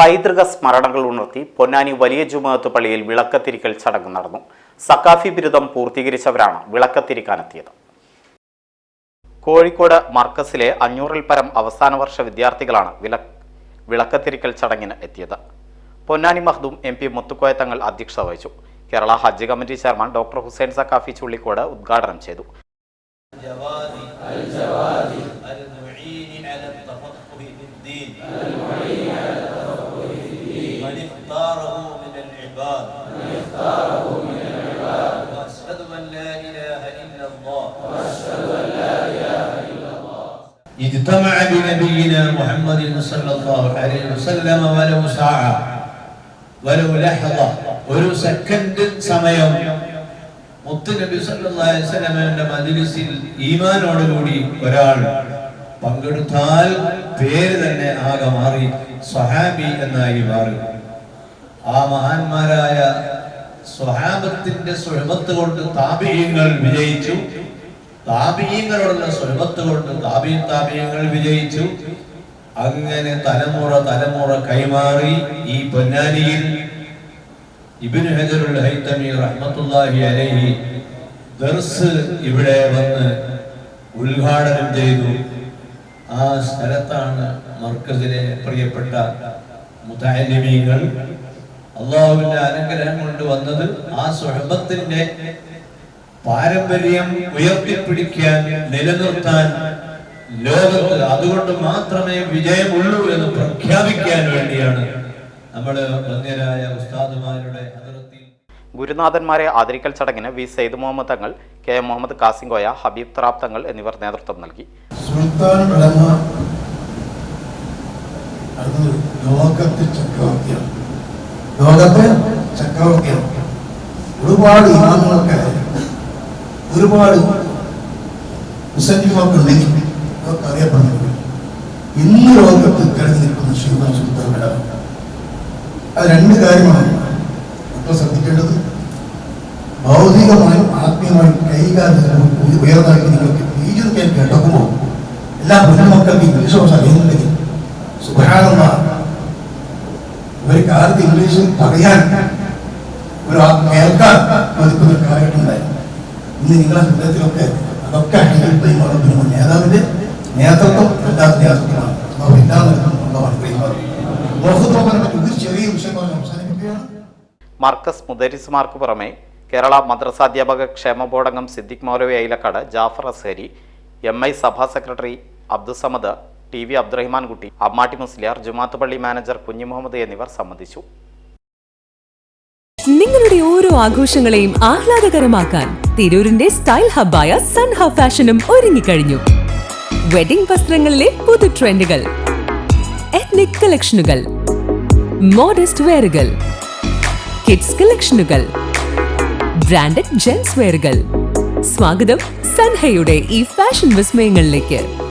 പൈതൃക സ്മരണകൾ ഉണർത്തി പൊന്നാനി വലിയ ജുമഅത്ത് പള്ളിയിൽ വിളക്കത്തിരിക്കൽ ചടങ്ങ് നടന്നു സക്കാഫി ബിരുദം പൂർത്തീകരിച്ചവരാണ് വിളക്കത്തിരിക്കാനെത്തിയത് കോഴിക്കോട് മർക്കസിലെ അഞ്ഞൂറിൽ പരം അവസാന വർഷ വിദ്യാർത്ഥികളാണ് വില വിളക്കത്തിരിക്കൽ ചടങ്ങിന് എത്തിയത് പൊന്നാനി മഹ്ദൂം എം പി മുത്തുക്കോയ തങ്ങൾ അധ്യക്ഷത വഹിച്ചു Kerala Hajj committee chairman doctor Hussain Saqafi Chullikode ഉദ്ഘാടനം ചെയ്തു الجواد الجواد المعين على التفقه في الدين المعين على التفقه في الدين من اختاره من العباد من اختاره من العباد واشهد ان لا اله الا الله واشهد ان لا اله الا الله اجتمع بنبينا محمد صلى الله عليه وسلم ولو ساعه ولو لحظه ഒരു സെക്കൻഡ് സമയം മുത്തുനബി സല്ലല്ലാഹു അലൈഹി വസല്ലമയുടെ മജ്ലിസിൽ ഈമാനോടുകൂടി ഒരാൾ പങ്കെടുത്താൽ പേര് തന്നെ ആകെ മാറി സ്വഹാബി എന്നായി മാറി ആ മഹാന്മാരായ സ്വഹാബത്തിന്റെ സ്വഹബത്ത് കൊണ്ട് താപീയങ്ങൾ വിജയിച്ചു. താപീയങ്ങളുള്ള സ്വഹബത്ത് കൊണ്ട് താപീ താപീയങ്ങൾ വിജയിച്ചു. അങ്ങനെ തലമുറ തലമുറ കൈമാറി ഈ പൊന്നാനിയിൽ ഇബ്നു ഹജറുൽ ഹൈതമി റഹ്മത്തുല്ലാഹി അലൈഹി ദർസ് ഇവിടെ വന്ന് ഉദ്ഘാടനം ചെയ്തു. ആ സ്ഥലത്താണ് മർക്കസിലെ പ്രിയപ്പെട്ട മുതാലിമീങ്ങൾ. അള്ളാഹുവിന്റെ അനുഗ്രഹം കൊണ്ട് വന്നത് ആ സുഹബത്തിന്റെ പാരമ്പര്യം ഉയർത്തിപ്പിടിക്കാൻ നിലനിർത്താൻ ലോകത്ത് അതുകൊണ്ട് മാത്രമേ വിജയമുള്ളൂ എന്ന് പ്രഖ്യാപിക്കാൻ വേണ്ടിയാണ് നമ്മൾ വന്യരായ ഉസ്താദുമാരുടെ ഗുരുനാഥന്മാരെ ആദരിക്കൽ ചടങ്ങിന് വി സെയ്ദ് മുഹമ്മദ് തങ്ങൾ കെ മുഹമ്മദ് കാസിംഗോയ ഹബീബ് ത്രാബ് തങ്ങൾ എന്നിവർ നേതൃത്വം നൽകി. സുൽത്താൻ ലോകത്തെ ചക്രവർത്തിയാണ്. ലോകത്തെ ചക്രവർത്തിയാണ്. ഒരുപാട് ഇമാമുകൾക്ക് ഒരുപാട് മുസന്നിമൊക്കെ ഉണ്ടെങ്കിൽ അതൊക്കെ അറിയപ്പെടുന്നത് ഇന്ന് ലോകത്ത് കിടന്നു നിൽക്കുന്ന ശ്രീമാൻ സുൽത്താൻ അത് രണ്ട് കാര്യമാണ് ഇപ്പോൾ ശ്രദ്ധിക്കേണ്ടത്. ഭൗതികമായും ആത്മീയമായും കൈകാര്യം ഉയർന്നാക്കി നിങ്ങൾക്ക് ഈജിപ്തിൽ കിടക്കുമ്പോൾ എല്ലാ കുഞ്ഞുമക്കൾക്ക് ഇംഗ്ലീഷ് ഭാഷ അറിയുന്നുണ്ടെങ്കിൽ സുഖാനന്ദ ഒരു കാലത്ത് ഇംഗ്ലീഷിൽ പറയാൻ ഒരു കേൾക്കാൻ മതിക്കുന്ന കാലഘട്ടമുണ്ടായി ഇന്ന് നിങ്ങളുടെ ഹൃദയത്തിലൊക്കെ അതൊക്കെ അടിയിൽ നേതാവിന്റെ നേതൃത്വം വല്ലാത്ത നേതൃത്വമാണ് എല്ലാ ഒരു ചെറിയ വിഷയം സംസാരിക്കുകയാണ് അവസാനിപ്പിക്കുകയാണ്. മർക്കസ് മുദരിസുമാർക്ക് പുറമെ കേരള മദ്രസാധ്യാപക ക്ഷേമ ബോർഡംഗം സിദ്ദിഖ് മൗലവി ഐലക്കാട് ജാഫർ അസേരി എം ഐ സഭാ secretary Abdussamad T V Abdurahiman Kutty Ammatty Musliyar ജുമാത്ത് പള്ളി മാനേജർ കുഞ്ഞു മുഹമ്മദ് എന്നിവർ സംബന്ധിച്ചു. നിങ്ങളുടെ ഓരോ ആഘോഷങ്ങളെയും ആഹ്ലാദകരമാക്കാൻ തിരൂരിന്റെ സ്റ്റൈൽ ഹബ്ബായ സൺ ഹബ് ഫാഷനും ഒരുങ്ങിക്കഴിഞ്ഞു. വെഡിംഗ് വസ്ത്രങ്ങളിലെ പുതു ട്രെൻഡുകൾ എത്നിക് കളക്ഷനുകൾ മോഡസ്റ്റ് വെയറുകൾ കിഡ്സ് കളക്ഷനുകൾ ബ്രാൻഡഡ് ജെൻസ് വെയറുകൾ സ്വാഗതം സൻഹയുടെ ഈ ഫാഷൻ വിസ്മയങ്ങളിലേക്ക്.